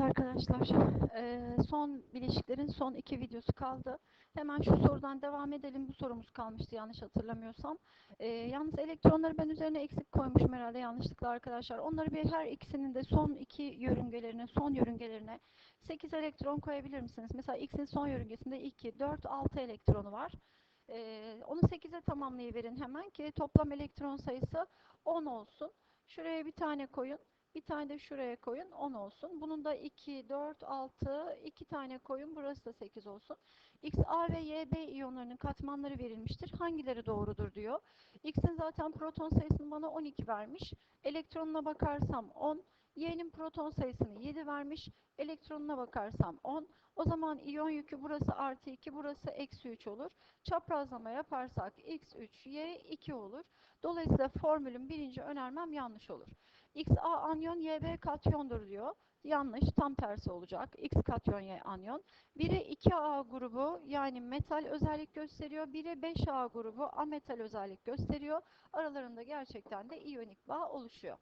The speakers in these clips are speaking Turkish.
arkadaşlar. Ee, son bileşiklerin son iki videosu kaldı. Hemen şu sorudan devam edelim. Bu sorumuz kalmıştı yanlış hatırlamıyorsam. Ee, yalnız elektronları ben üzerine eksik koymuşum herhalde yanlışlıkla arkadaşlar. Onları bir her ikisinin de son iki yörüngelerine, son yörüngelerine 8 elektron koyabilir misiniz? Mesela X'in son yörüngesinde 2, 4, 6 elektronu var. Ee, onu 8'e tamamlayıverin hemen ki toplam elektron sayısı 10 olsun. Şuraya bir tane koyun. Bir tane de şuraya koyun 10 olsun. Bunun da 2, 4, 6, 2 tane koyun. Burası da 8 olsun. X, A ve Y, B iyonlarının katmanları verilmiştir. Hangileri doğrudur diyor. X'in zaten proton sayısını bana 12 vermiş. Elektronuna bakarsam 10. Y'nin proton sayısını 7 vermiş. Elektronuna bakarsam 10. O zaman iyon yükü burası artı 2, burası eksi 3 olur. Çaprazlama yaparsak X3, Y 2 olur. Dolayısıyla formülün birinci önermem yanlış olur. XA anyon YB katyondur diyor. Yanlış, tam tersi olacak. X katyon Y anyon. Biri 2A grubu yani metal özellik gösteriyor. Biri 5A grubu ametal özellik gösteriyor. Aralarında gerçekten de iyonik bağ oluşuyor.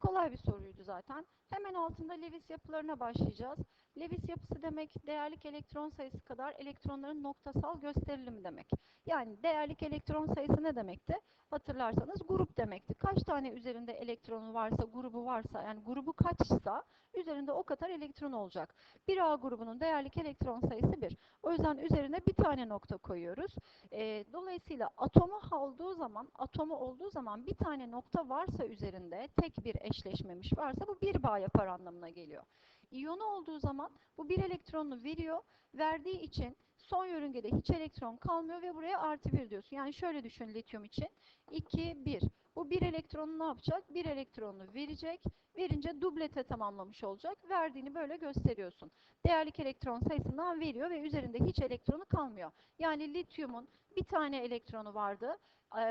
Kolay bir soruydu zaten. Hemen altında Lewis yapılarına başlayacağız. Lewis yapısı demek değerlik elektron sayısı kadar elektronların noktasal gösterilimi demek. Yani değerlik elektron sayısı ne demekti? Hatırlarsanız grup demekti. Kaç tane üzerinde elektronu varsa, grubu varsa, yani grubu kaçsa üzerinde o kadar elektron olacak. 1A grubunun değerlik elektron sayısı 1. O yüzden üzerine bir tane nokta koyuyoruz. E, dolayısıyla atomu olduğu zaman, atomu olduğu zaman bir tane nokta varsa üzerinde, tek bir eşleşmemiş varsa bu bir bağ yapar anlamına geliyor. İyonu olduğu zaman bu bir elektronunu veriyor. Verdiği için son yörüngede hiç elektron kalmıyor ve buraya artı bir diyorsun. Yani şöyle düşün lityum için. 2, 1. Bu bir elektronu ne yapacak? Bir elektronunu verecek. Verince dublete tamamlamış olacak. Verdiğini böyle gösteriyorsun. Değerlik elektron sayısından veriyor ve üzerinde hiç elektronu kalmıyor. Yani lityumun bir tane elektronu vardı.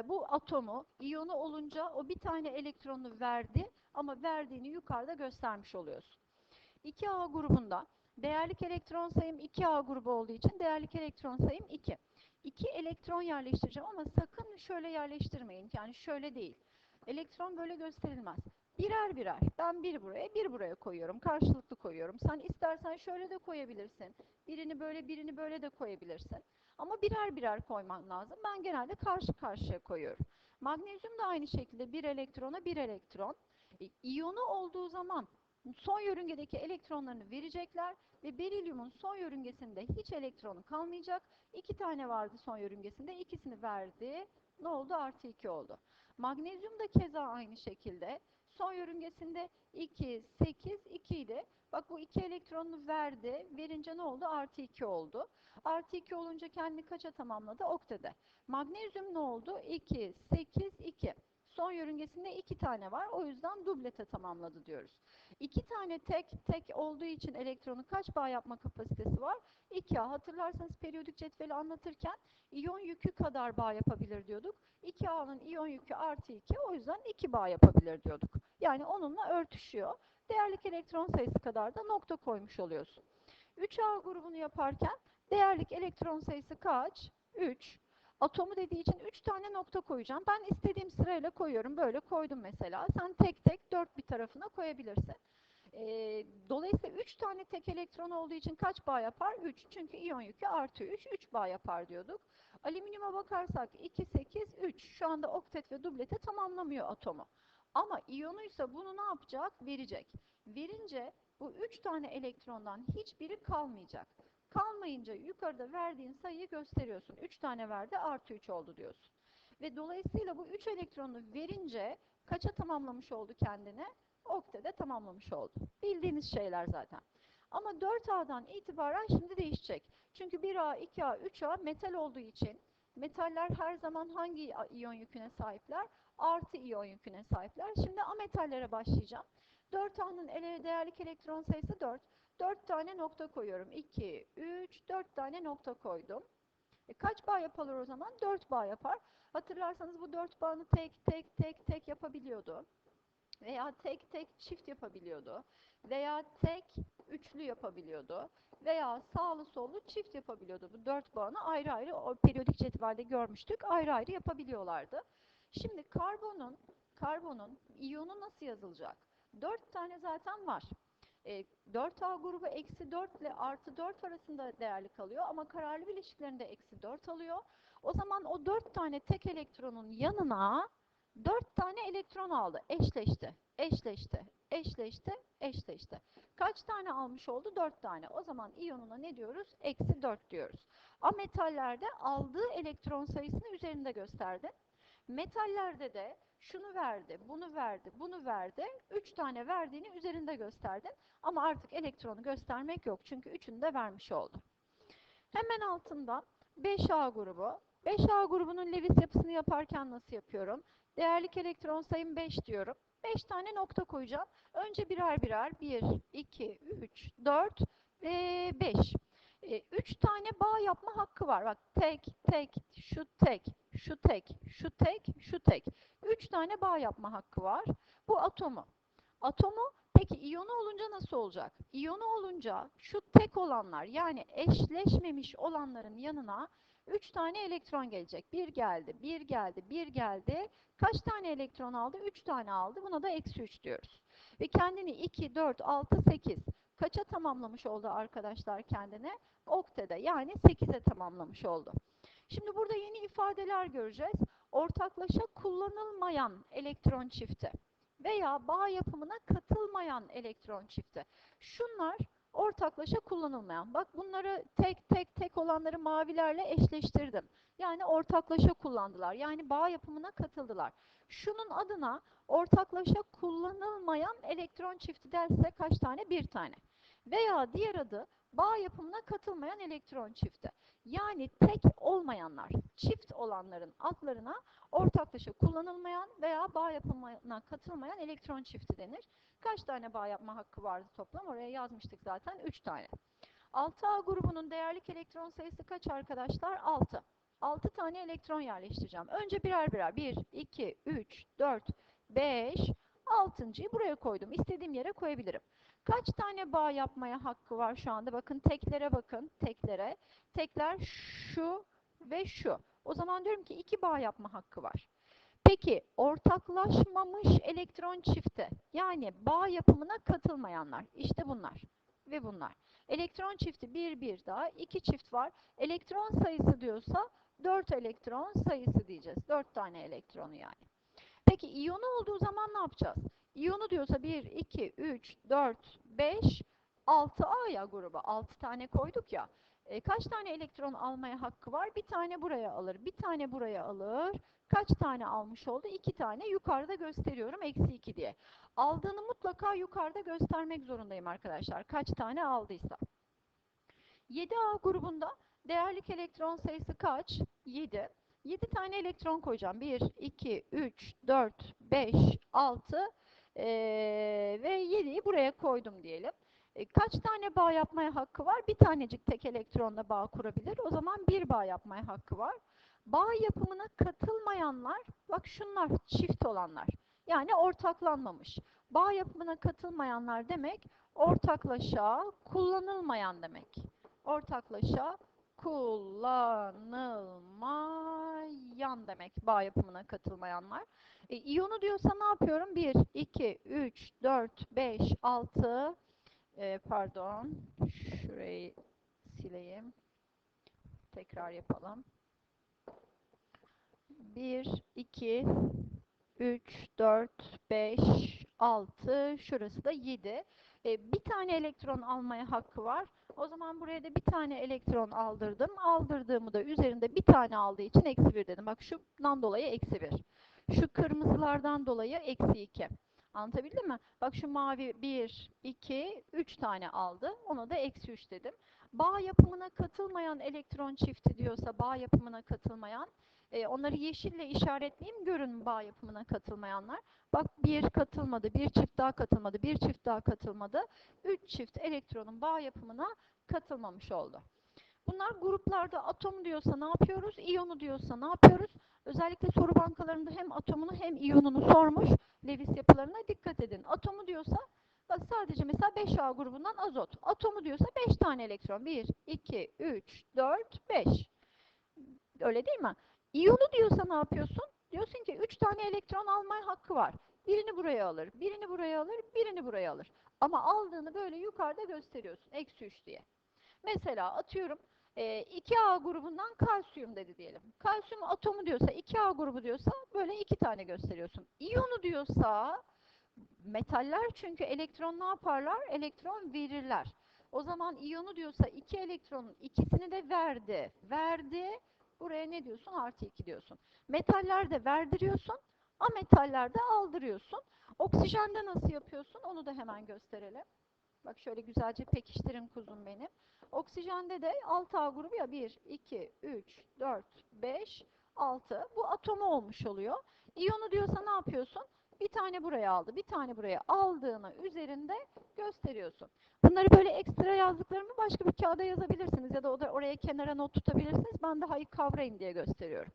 Bu atomu, iyonu olunca o bir tane elektronu verdi ama verdiğini yukarıda göstermiş oluyorsun. 2A grubunda değerlik elektron sayım 2A grubu olduğu için değerlik elektron sayım 2. 2 elektron yerleştireceğim ama sakın şöyle yerleştirmeyin. Yani şöyle değil. Elektron böyle gösterilmez. Birer birer. Ben bir buraya, bir buraya koyuyorum. Karşılıklı koyuyorum. Sen istersen şöyle de koyabilirsin. Birini böyle, birini böyle de koyabilirsin. Ama birer birer koyman lazım. Ben genelde karşı karşıya koyuyorum. Magnezyum da aynı şekilde bir elektrona bir elektron. E, iyonu olduğu zaman son yörüngedeki elektronlarını verecekler ve berilyumun son yörüngesinde hiç elektronu kalmayacak. İki tane vardı son yörüngesinde. ikisini verdi. Ne oldu? Artı 2 oldu. Magnezyum da keza aynı şekilde. Son yörüngesinde 2, 8, 2 idi. Bak bu iki elektronunu verdi. Verince ne oldu? Artı 2 oldu. Artı 2 olunca kendini kaça tamamladı? Oktede. Magnezyum ne oldu? 2, 8, 2. Son yörüngesinde iki tane var. O yüzden dublete tamamladı diyoruz. İki tane tek tek olduğu için elektronu kaç bağ yapma kapasitesi var? 2A. Hatırlarsanız periyodik cetveli anlatırken iyon yükü kadar bağ yapabilir diyorduk. 2A'nın iyon yükü artı 2. O yüzden 2 bağ yapabilir diyorduk. Yani onunla örtüşüyor. Değerlik elektron sayısı kadar da nokta koymuş oluyorsun. 3A grubunu yaparken değerlik elektron sayısı kaç? 3. Atomu dediği için 3 tane nokta koyacağım. Ben istediğim sırayla koyuyorum. Böyle koydum mesela. Sen tek tek 4 bir tarafına koyabilirsin. E, dolayısıyla 3 tane tek elektron olduğu için kaç bağ yapar? 3. Çünkü iyon yükü artı 3. 3 bağ yapar diyorduk. Alüminyuma bakarsak 2, 8, 3. Şu anda oktet ve dublete tamamlamıyor atomu. Ama iyonuysa bunu ne yapacak? Verecek. Verince bu 3 tane elektrondan hiçbiri kalmayacak. Kalmayınca yukarıda verdiğin sayıyı gösteriyorsun. 3 tane verdi artı 3 oldu diyorsun. Ve dolayısıyla bu 3 elektronu verince kaça tamamlamış oldu kendine? Oktede tamamlamış oldu. Bildiğiniz şeyler zaten. Ama 4A'dan itibaren şimdi değişecek. Çünkü 1A, 2A, 3A metal olduğu için metaller her zaman hangi iyon yüküne sahipler? Artı iyon yüküne sahipler. Şimdi ametallere başlayacağım. 4A'nın değerlik elektron sayısı 4. 4 tane nokta koyuyorum. 2, 3, 4 tane nokta koydum. E kaç bağ yapar o zaman? 4 bağ yapar. Hatırlarsanız bu 4 bağını tek tek tek tek yapabiliyordu. Veya tek tek çift yapabiliyordu. Veya tek üçlü yapabiliyordu. Veya sağlı sollu çift yapabiliyordu. Bu 4 bağını ayrı ayrı o periyodik cetvelde görmüştük. Ayrı ayrı yapabiliyorlardı. Şimdi karbonun karbonun iyonu nasıl yazılacak? 4 tane zaten var. E, 4A grubu eksi 4 ile artı 4 arasında değerli kalıyor ama kararlı bileşiklerinde eksi 4 alıyor. O zaman o 4 tane tek elektronun yanına 4 tane elektron aldı. Eşleşti, eşleşti, eşleşti, eşleşti. Kaç tane almış oldu? 4 tane. O zaman iyonuna ne diyoruz? Eksi 4 diyoruz. Ametallerde aldığı elektron sayısını üzerinde gösterdi. Metallerde de şunu verdi, bunu verdi, bunu verdi. 3 tane verdiğini üzerinde gösterdin. Ama artık elektronu göstermek yok. Çünkü üçünü de vermiş oldu. Hemen altında 5A grubu. 5A grubunun Lewis yapısını yaparken nasıl yapıyorum? Değerlik elektron sayım 5 diyorum. 5 tane nokta koyacağım. Önce birer birer 1, 2, 3, 4 ve 5. 3 tane bağ yapma hakkı var. Bak tek, tek, şu tek, şu tek, şu tek, şu tek. 3 tane bağ yapma hakkı var. Bu atomu. Atomu peki iyonu olunca nasıl olacak? İyonu olunca şu tek olanlar yani eşleşmemiş olanların yanına 3 tane elektron gelecek. 1 geldi, 1 geldi, 1 geldi. Kaç tane elektron aldı? 3 tane aldı. Buna da eksi 3 diyoruz. Ve kendini 2, 4, 6, 8 kaça tamamlamış oldu arkadaşlar kendine? Oktede yani 8'e tamamlamış oldu. Şimdi burada yeni ifadeler göreceğiz. Ortaklaşa kullanılmayan elektron çifti veya bağ yapımına katılmayan elektron çifti. Şunlar ortaklaşa kullanılmayan. Bak bunları tek tek tek olanları mavilerle eşleştirdim. Yani ortaklaşa kullandılar. Yani bağ yapımına katıldılar. Şunun adına ortaklaşa kullanılmayan elektron çifti derse kaç tane? Bir tane. Veya diğer adı bağ yapımına katılmayan elektron çifti. Yani tek olmayanlar, çift olanların adlarına ortaklaşa kullanılmayan veya bağ yapımına katılmayan elektron çifti denir. Kaç tane bağ yapma hakkı vardı toplam? Oraya yazmıştık zaten. 3 tane. 6A grubunun değerlik elektron sayısı kaç arkadaşlar? 6. 6 tane elektron yerleştireceğim. Önce birer birer. 1, 2, 3, 4, 5, 6.yı buraya koydum. İstediğim yere koyabilirim. Kaç tane bağ yapmaya hakkı var şu anda? Bakın teklere bakın. Teklere. Tekler şu ve şu. O zaman diyorum ki iki bağ yapma hakkı var. Peki ortaklaşmamış elektron çifti yani bağ yapımına katılmayanlar işte bunlar ve bunlar. Elektron çifti bir bir daha iki çift var. Elektron sayısı diyorsa 4 elektron sayısı diyeceğiz. 4 tane elektronu yani. Peki iyonu olduğu zaman ne yapacağız? İyonu diyorsa 1, 2, 3, 4, 5, 6A ya grubu. 6 tane koyduk ya. E, kaç tane elektron almaya hakkı var? Bir tane buraya alır, bir tane buraya alır. Kaç tane almış oldu? İki tane. Yukarıda gösteriyorum. Eksi 2 diye. Aldığını mutlaka yukarıda göstermek zorundayım arkadaşlar. Kaç tane aldıysa. 7A grubunda değerlik elektron sayısı kaç? 7. 7 tane elektron koyacağım. 1, 2, 3, 4, 5, 6 ee, ve 7'yi buraya koydum diyelim. E, kaç tane bağ yapmaya hakkı var? Bir tanecik tek elektronla bağ kurabilir. O zaman bir bağ yapmaya hakkı var. Bağ yapımına katılmayanlar, bak şunlar çift olanlar. Yani ortaklanmamış. Bağ yapımına katılmayanlar demek ortaklaşa kullanılmayan demek. Ortaklaşa kullanılmayan demek bağ yapımına katılmayanlar. E, iyonu diyorsa ne yapıyorum? 1, 2, 3, 4, 5, 6, e, pardon, şurayı sileyim. Tekrar yapalım. 1, 2, 3, 4, 5, 6, şurası da 7. E, bir tane elektron almaya hakkı var. O zaman buraya da bir tane elektron aldırdım. Aldırdığımı da üzerinde bir tane aldığı için eksi 1 dedim. Bak şundan dolayı eksi 1. Şu kırmızılardan dolayı eksi 2. Anlatabildim mi? Bak şu mavi 1, 2, 3 tane aldı. Ona da eksi 3 dedim. Bağ yapımına katılmayan elektron çifti diyorsa bağ yapımına katılmayan e, onları yeşille işaretleyeyim. Görün bağ yapımına katılmayanlar. Bak bir katılmadı, bir çift daha katılmadı, bir çift daha katılmadı. Üç çift elektronun bağ yapımına katılmamış oldu. Bunlar gruplarda atom diyorsa ne yapıyoruz? İyonu diyorsa ne yapıyoruz? Özellikle soru bankalarında hem atomunu hem iyonunu sormuş. Lewis yapılarına dikkat edin. Atomu diyorsa sadece mesela 5A grubundan azot. Atomu diyorsa 5 tane elektron. 1, 2, 3, 4, 5. Öyle değil mi? İyonu diyorsa ne yapıyorsun? Diyorsun ki 3 tane elektron almaya hakkı var. Birini buraya alır, birini buraya alır, birini buraya alır. Ama aldığını böyle yukarıda gösteriyorsun. Eksi 3 diye. Mesela atıyorum e, 2A grubundan kalsiyum dedi diyelim. Kalsiyum atomu diyorsa 2A grubu diyorsa böyle iki tane gösteriyorsun. İyonu diyorsa metaller çünkü elektron ne yaparlar? Elektron verirler. O zaman iyonu diyorsa iki elektronun ikisini de verdi. Verdi. Buraya ne diyorsun? Artı 2 diyorsun. Metaller de verdiriyorsun. Ametaller de aldırıyorsun. Oksijende nasıl yapıyorsun? Onu da hemen gösterelim. Bak şöyle güzelce pekiştirin kuzum benim. Oksijende de 6A grubu ya 1, 2, 3, 4, 5, 6. Bu atomu olmuş oluyor. İyonu diyorsa ne yapıyorsun? Bir tane buraya aldı, bir tane buraya aldığını üzerinde gösteriyorsun. Bunları böyle ekstra yazdıklarımı başka bir kağıda yazabilirsiniz ya da oraya kenara not tutabilirsiniz. Ben daha iyi kavrayın diye gösteriyorum.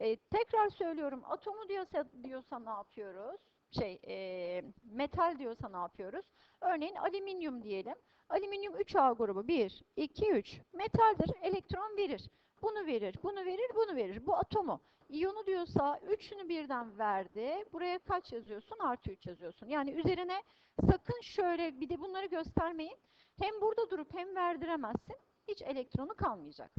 Ee, tekrar söylüyorum. Atomu diyorsa, diyorsa ne yapıyoruz? Şey, e, metal diyorsa ne yapıyoruz? Örneğin alüminyum diyelim. Alüminyum 3A grubu 1, 2, 3. Metaldir, elektron verir. Bunu verir, bunu verir, bunu verir. Bu atomu. İyonu diyorsa üçünü birden verdi. Buraya kaç yazıyorsun? Artı 3 yazıyorsun. Yani üzerine sakın şöyle bir de bunları göstermeyin. Hem burada durup hem verdiremezsin. Hiç elektronu kalmayacak.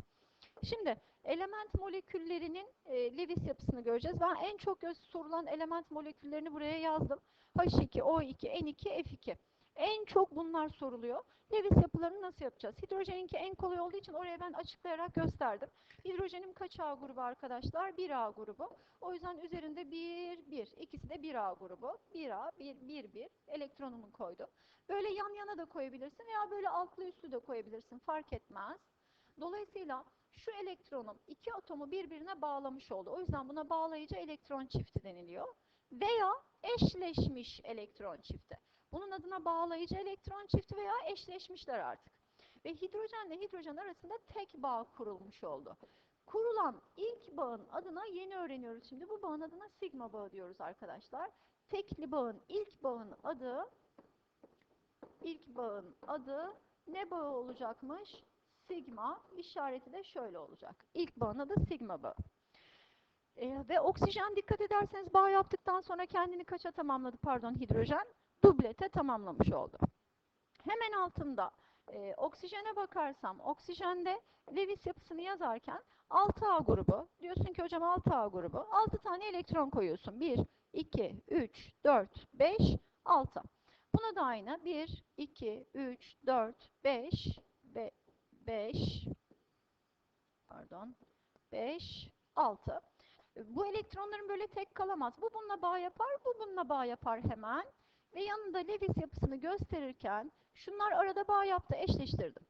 Şimdi element moleküllerinin e, Lewis yapısını göreceğiz. Ben en çok sorulan element moleküllerini buraya yazdım. H2, O2, N2, F2. En çok bunlar soruluyor. Lewis yapılarını nasıl yapacağız? Hidrojeninki en kolay olduğu için oraya ben açıklayarak gösterdim. Hidrojenim kaç A grubu arkadaşlar? 1A grubu. O yüzden üzerinde 1, 1. İkisi de 1A grubu. 1A, 1, 1, 1. Elektronumu koydum. Böyle yan yana da koyabilirsin veya böyle altlı üstlü de koyabilirsin. Fark etmez. Dolayısıyla şu elektronum iki atomu birbirine bağlamış oldu. O yüzden buna bağlayıcı elektron çifti deniliyor. Veya eşleşmiş elektron çifti. Bunun adına bağlayıcı elektron çifti veya eşleşmişler artık. Ve hidrojenle hidrojen arasında tek bağ kurulmuş oldu. Kurulan ilk bağın adına yeni öğreniyoruz şimdi. Bu bağın adına sigma bağı diyoruz arkadaşlar. Tekli bağın ilk bağın adı ilk bağın adı ne bağı olacakmış? Sigma işareti de şöyle olacak. İlk bağın adı sigma bağı. Ee, ve oksijen dikkat ederseniz bağ yaptıktan sonra kendini kaça tamamladı pardon hidrojen? Dublete tamamlamış oldu. Hemen altında e, oksijene bakarsam oksijende Lewis yapısını yazarken 6A grubu diyorsun ki hocam 6A grubu 6 tane elektron koyuyorsun. 1, 2, 3, 4, 5, 6. Buna da aynı 1, 2, 3, 4, 5, 5 pardon 5, 6. Bu elektronların böyle tek kalamaz. Bu bununla bağ yapar, bu bununla bağ yapar hemen. Ve yanında Lewis yapısını gösterirken şunlar arada bağ yaptı, eşleştirdim.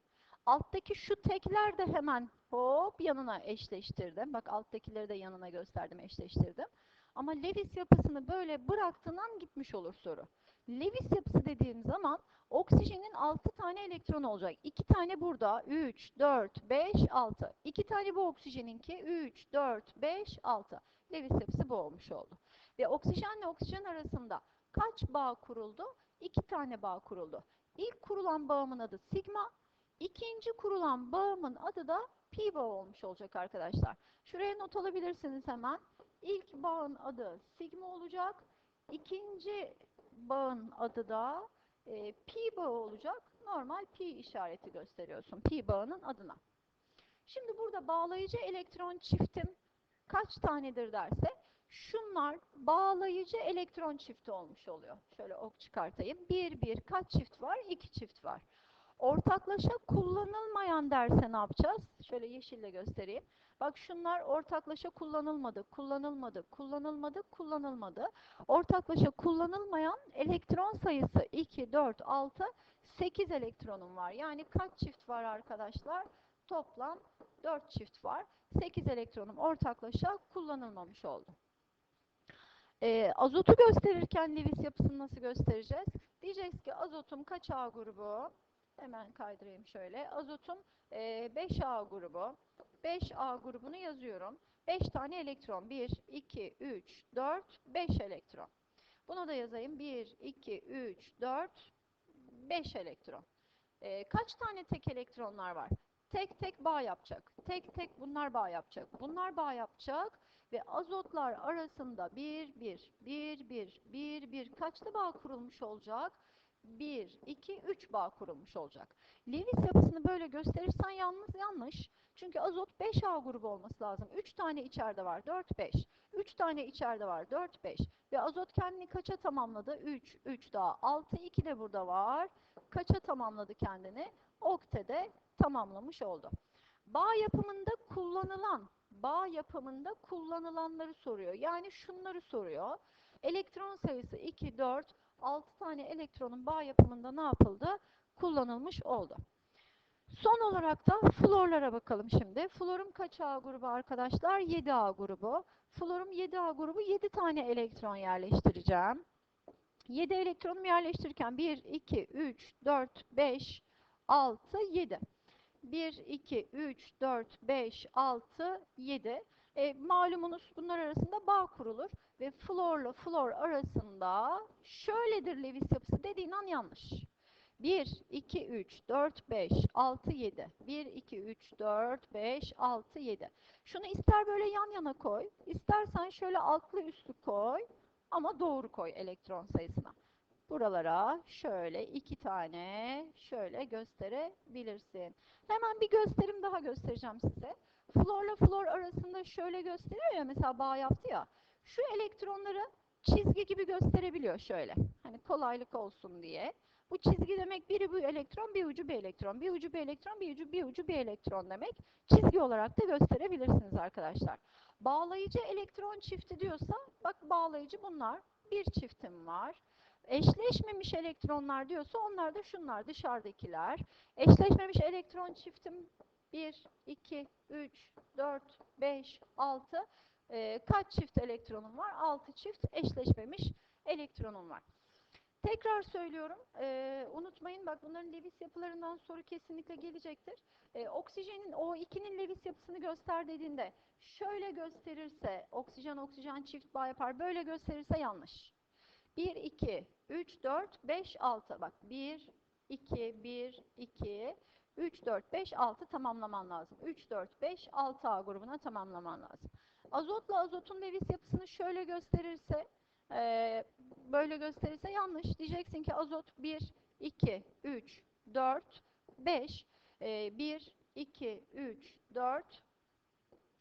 Alttaki şu tekler de hemen hop yanına eşleştirdim. Bak alttakileri de yanına gösterdim, eşleştirdim. Ama Lewis yapısını böyle bıraktığın an gitmiş olur soru. Lewis yapısı dediğim zaman oksijenin 6 tane elektron olacak. 2 tane burada. 3, 4, 5, 6. 2 tane bu oksijeninki. 3, 4, 5, 6. Lewis yapısı bu olmuş oldu. Ve oksijenle oksijen arasında kaç bağ kuruldu? 2 tane bağ kuruldu. İlk kurulan bağımın adı sigma. İkinci kurulan bağımın adı da pi bağı olmuş olacak arkadaşlar. Şuraya not alabilirsiniz hemen. İlk bağın adı sigma olacak. İkinci bağın adı da e, pi bağı olacak. Normal pi işareti gösteriyorsun pi bağının adına. Şimdi burada bağlayıcı elektron çiftim kaç tanedir derse şunlar bağlayıcı elektron çifti olmuş oluyor. Şöyle ok çıkartayım. Bir bir kaç çift var? İki çift var. Ortaklaşa kullanılmayan derse ne yapacağız? Şöyle yeşille göstereyim. Bak şunlar ortaklaşa kullanılmadı, kullanılmadı, kullanılmadı, kullanılmadı. Ortaklaşa kullanılmayan elektron sayısı 2, 4, 6, 8 elektronum var. Yani kaç çift var arkadaşlar? Toplam 4 çift var. 8 elektronum ortaklaşa kullanılmamış oldu. Ee, azotu gösterirken Lewis yapısını nasıl göstereceğiz? Diyeceğiz ki azotum kaç A grubu? Hemen kaydırayım şöyle. Azotum e, 5A grubu. 5A grubunu yazıyorum. 5 tane elektron. 1, 2, 3, 4, 5 elektron. Buna da yazayım. 1, 2, 3, 4, 5 elektron. Ee, kaç tane tek elektronlar var? Tek tek bağ yapacak. Tek tek bunlar bağ yapacak. Bunlar bağ yapacak ve azotlar arasında 1, 1, 1, 1, 1, 1 kaçlı bağ kurulmuş olacak? 1, 2, 3 bağ kurulmuş olacak. Lewis yapısını böyle gösterirsen yalnız yanlış. Çünkü azot 5A grubu olması lazım. 3 tane içeride var. 4, 5. 3 tane içeride var. 4, 5. Ve azot kendini kaça tamamladı? 3, 3 daha 6, 2 de burada var. Kaça tamamladı kendini? Okte'de tamamlamış oldu. Bağ yapımında kullanılan, bağ yapımında kullanılanları soruyor. Yani şunları soruyor. Elektron sayısı 2, 4, 6 tane elektronun bağ yapımında ne yapıldı? Kullanılmış oldu. Son olarak da florlara bakalım şimdi. Florum kaç A grubu arkadaşlar? 7A grubu. Florum 7A grubu 7 tane elektron yerleştireceğim. 7 elektronumu yerleştirirken 1, 2, 3, 4, 5, 6, 7. 1, 2, 3, 4, 5, 6, 7. E, malumunuz bunlar arasında bağ kurulur ve florla flor arasında şöyledir Lewis yapısı dediğin an yanlış. 1, 2, 3, 4, 5, 6, 7. 1, 2, 3, 4, 5, 6, 7. Şunu ister böyle yan yana koy, istersen şöyle altlı üstlü koy ama doğru koy elektron sayısına. Buralara şöyle iki tane şöyle gösterebilirsin. Hemen bir gösterim daha göstereceğim size. Florla flor arasında şöyle gösteriyor ya mesela bağ yaptı ya. Şu elektronları çizgi gibi gösterebiliyor şöyle. Hani kolaylık olsun diye. Bu çizgi demek biri bu elektron, bir ucu bir elektron, bir ucu bir elektron, bir ucu bir ucu bir elektron demek. Çizgi olarak da gösterebilirsiniz arkadaşlar. Bağlayıcı elektron çifti diyorsa, bak bağlayıcı bunlar. Bir çiftim var. Eşleşmemiş elektronlar diyorsa onlar da şunlar dışarıdakiler. Eşleşmemiş elektron çiftim 1, 2, 3, 4, 5, 6. Ee, kaç çift elektronum var? 6 çift eşleşmemiş elektronum var. Tekrar söylüyorum, e, unutmayın bak bunların Lewis yapılarından soru kesinlikle gelecektir. E, oksijenin O2'nin Lewis yapısını göster dediğinde şöyle gösterirse oksijen oksijen çift bağ yapar, böyle gösterirse yanlış. 1, 2, 3, 4, 5, 6. Bak 1, 2, 1, 2, 3, 4, 5, 6 tamamlaman lazım. 3, 4, 5, 6A grubuna tamamlaman lazım. Azotla azotun Lewis yapısını şöyle gösterirse ee, böyle gösterirse yanlış. Diyeceksin ki azot 1, 2, 3, 4, 5. Ee, 1, 2, 3, 4,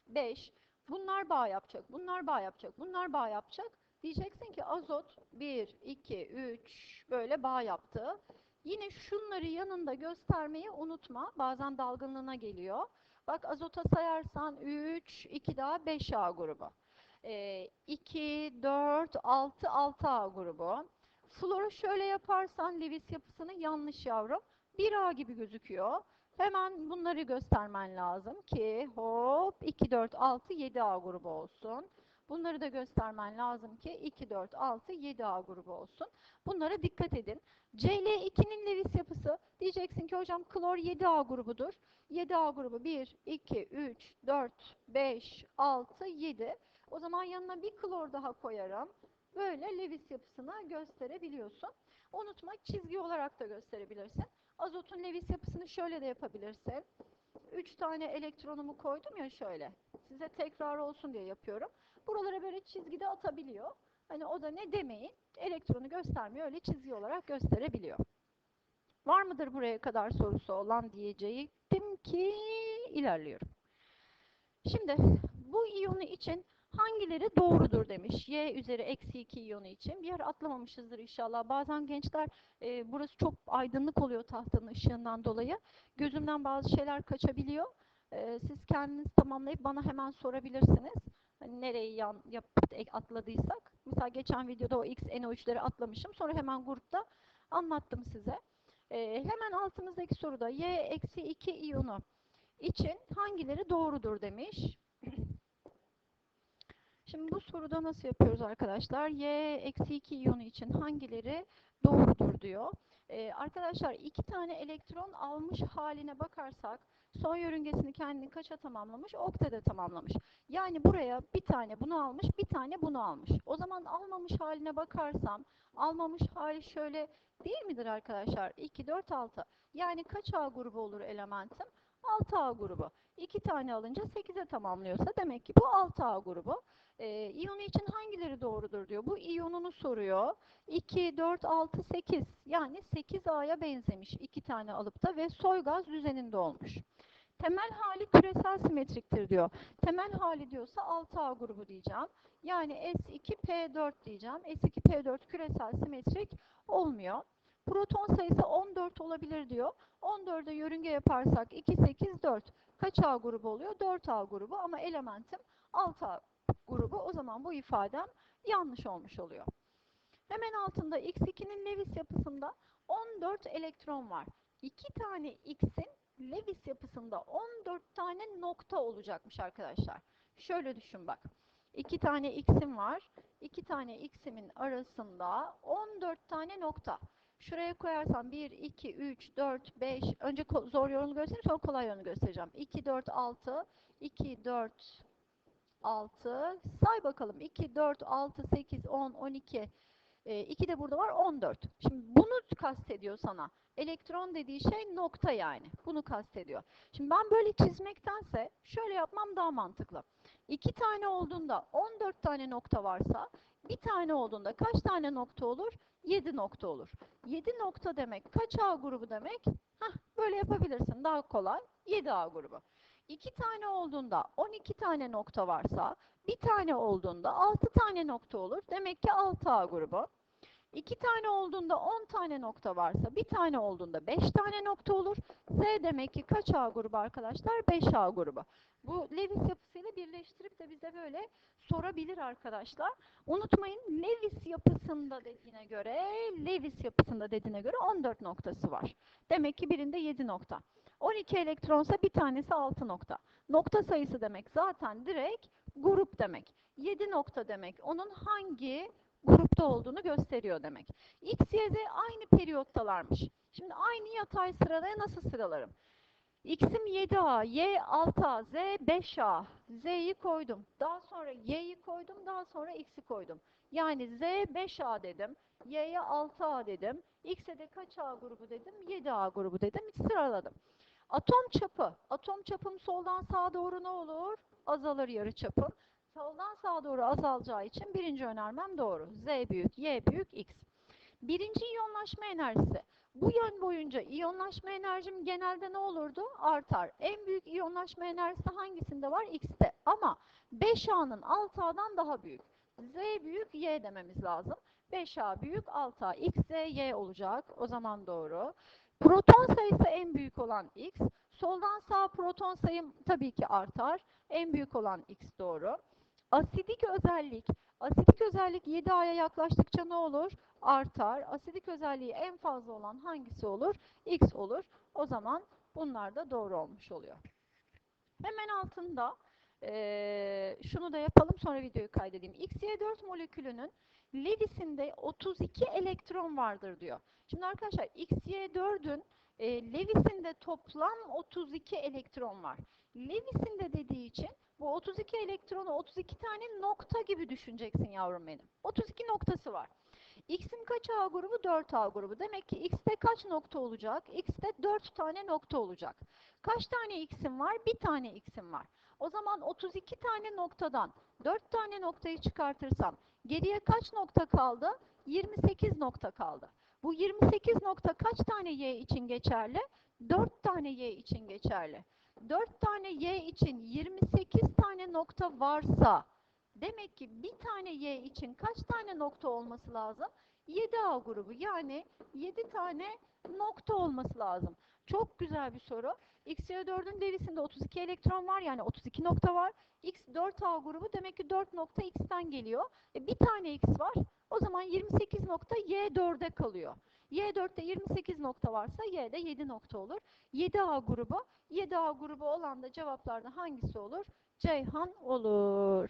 5. Bunlar bağ yapacak, bunlar bağ yapacak, bunlar bağ yapacak. Diyeceksin ki azot 1, 2, 3 böyle bağ yaptı. Yine şunları yanında göstermeyi unutma. Bazen dalgınlığına geliyor. Bak azota sayarsan 3, 2 daha 5A grubu. 2, 4, 6, 6A grubu. Floru şöyle yaparsan Lewis yapısını yanlış yavrum. 1A gibi gözüküyor. Hemen bunları göstermen lazım ki hop 2, 4, 6, 7A grubu olsun. Bunları da göstermen lazım ki 2, 4, 6, 7A grubu olsun. Bunlara dikkat edin. CL2'nin Lewis yapısı diyeceksin ki hocam klor 7A grubudur. 7A grubu 1, 2, 3, 4, 5, 6, 7. O zaman yanına bir klor daha koyarım. Böyle Lewis yapısını gösterebiliyorsun. Unutma çizgi olarak da gösterebilirsin. Azotun Lewis yapısını şöyle de yapabilirsin. 3 tane elektronumu koydum ya şöyle. Size tekrar olsun diye yapıyorum. Buralara böyle çizgide atabiliyor. Hani o da ne demeyin. Elektronu göstermiyor. Öyle çizgi olarak gösterebiliyor. Var mıdır buraya kadar sorusu olan diyecektim ki ilerliyorum. Şimdi bu iyonu için hangileri doğrudur demiş. Y üzeri eksi 2 iyonu için. Bir yer atlamamışızdır inşallah. Bazen gençler e, burası çok aydınlık oluyor tahtanın ışığından dolayı. Gözümden bazı şeyler kaçabiliyor. E, siz kendiniz tamamlayıp bana hemen sorabilirsiniz. Hani nereyi yan, yap, atladıysak. Mesela geçen videoda o X, NO3'leri atlamışım. Sonra hemen grupta anlattım size. E, hemen altımızdaki soruda Y eksi 2 iyonu için hangileri doğrudur demiş. Şimdi bu soruda nasıl yapıyoruz arkadaşlar? Y eksi 2 iyonu için hangileri doğrudur diyor. Ee, arkadaşlar iki tane elektron almış haline bakarsak son yörüngesini kendini kaça tamamlamış? Oktede tamamlamış. Yani buraya bir tane bunu almış, bir tane bunu almış. O zaman almamış haline bakarsam almamış hali şöyle değil midir arkadaşlar? 2, 4, 6. Yani kaç A grubu olur elementim? 6A grubu. 2 tane alınca 8'e tamamlıyorsa demek ki bu 6A grubu. Ee, iyonu için hangileri doğrudur diyor. Bu iyonunu soruyor. 2, 4, 6, 8 yani 8A'ya benzemiş iki tane alıp da ve soy gaz düzeninde olmuş. Temel hali küresel simetriktir diyor. Temel hali diyorsa 6A grubu diyeceğim. Yani S2P4 diyeceğim. S2P4 küresel simetrik olmuyor. Proton sayısı 14 olabilir diyor. 14'e yörünge yaparsak 2, 8, 4. Kaç A grubu oluyor? 4A grubu ama elementim 6A grubu. O zaman bu ifadem yanlış olmuş oluyor. Hemen altında X2'nin Lewis yapısında 14 elektron var. 2 tane X'in Lewis yapısında 14 tane nokta olacakmış arkadaşlar. Şöyle düşün bak. 2 tane X'im var. 2 tane X'imin arasında 14 tane nokta. Şuraya koyarsam 1, 2, 3, 4, 5. Önce zor yolunu göstereyim sonra kolay yolunu göstereceğim. 2, 4, 6. 2, 4, 6. Say bakalım. 2, 4, 6, 8, 10, 12. E, 2 de burada var 14. Şimdi bunu kastediyor sana. Elektron dediği şey nokta yani. Bunu kastediyor. Şimdi ben böyle çizmektense şöyle yapmam daha mantıklı. 2 tane olduğunda 14 tane nokta varsa bir tane olduğunda kaç tane nokta olur? 7 nokta olur. 7 nokta demek kaç A grubu demek? Hah, böyle yapabilirsin daha kolay. 7A grubu. 2 tane olduğunda 12 tane nokta varsa bir tane olduğunda 6 tane nokta olur. Demek ki 6A grubu. 2 tane olduğunda 10 tane nokta varsa bir tane olduğunda 5 tane nokta olur. Z demek ki kaç A grubu arkadaşlar? 5A grubu. Bu Lewis yapısıyla birleştirip de bize böyle sorabilir arkadaşlar. Unutmayın Lewis yapısında dediğine göre, Lewis yapısında dediğine göre 14 noktası var. Demek ki birinde 7 nokta. 12 elektronsa bir tanesi 6 nokta. Nokta sayısı demek zaten direkt grup demek. 7 nokta demek. Onun hangi grupta olduğunu gösteriyor demek. X, Y, Z aynı periyottalarmış. Şimdi aynı yatay sıralaya nasıl sıralarım? X'im 7A, Y 6A, Z 5A. Z'yi koydum. Daha sonra Y'yi koydum. Daha sonra X'i koydum. Yani Z 5A dedim. Y'ye 6A dedim. X'e de kaç A grubu dedim? 7A grubu dedim. Sıraladım. Atom çapı. Atom çapım soldan sağa doğru ne olur? Azalır yarı çapım. Soldan sağa doğru azalacağı için birinci önermem doğru. Z büyük, Y büyük, X. Birinci iyonlaşma enerjisi. Bu yön boyunca iyonlaşma enerjim genelde ne olurdu? Artar. En büyük iyonlaşma enerjisi hangisinde var? X'te. Ama 5A'nın 6A'dan daha büyük. Z büyük, Y dememiz lazım. 5A büyük, 6A. X, Z, Y olacak. O zaman doğru. Proton sayısı en büyük olan X. Soldan sağa proton sayım tabii ki artar. En büyük olan X doğru. Asidik özellik. Asidik özellik 7A'ya yaklaştıkça ne olur? Artar. Asidik özelliği en fazla olan hangisi olur? X olur. O zaman bunlar da doğru olmuş oluyor. Hemen altında ee, şunu da yapalım sonra videoyu kaydedeyim. XY4 molekülünün Lewis'inde 32 elektron vardır diyor. Şimdi arkadaşlar XY4'ün e, Lewis'inde toplam 32 elektron var. Lewis'inde dediği için bu 32 elektronu 32 tane nokta gibi düşüneceksin yavrum benim. 32 noktası var. X'in kaç A grubu? 4A grubu. Demek ki X'te kaç nokta olacak? X'te 4 tane nokta olacak. Kaç tane X'im var? Bir tane X'im var. O zaman 32 tane noktadan 4 tane noktayı çıkartırsam geriye kaç nokta kaldı? 28 nokta kaldı. Bu 28 nokta kaç tane Y için geçerli? 4 tane Y için geçerli. 4 tane Y için 28 tane nokta varsa demek ki bir tane Y için kaç tane nokta olması lazım? 7A grubu yani 7 tane nokta olması lazım. Çok güzel bir soru. XY4'ün derisinde 32 elektron var yani 32 nokta var. X 4A grubu demek ki 4 nokta X'ten geliyor. E, bir tane X var. O zaman 28 nokta Y4'e kalıyor. Y4'te 28 nokta varsa Y'de 7 nokta olur. 7A grubu. 7A grubu olan da cevaplarda hangisi olur? Ceyhan olur.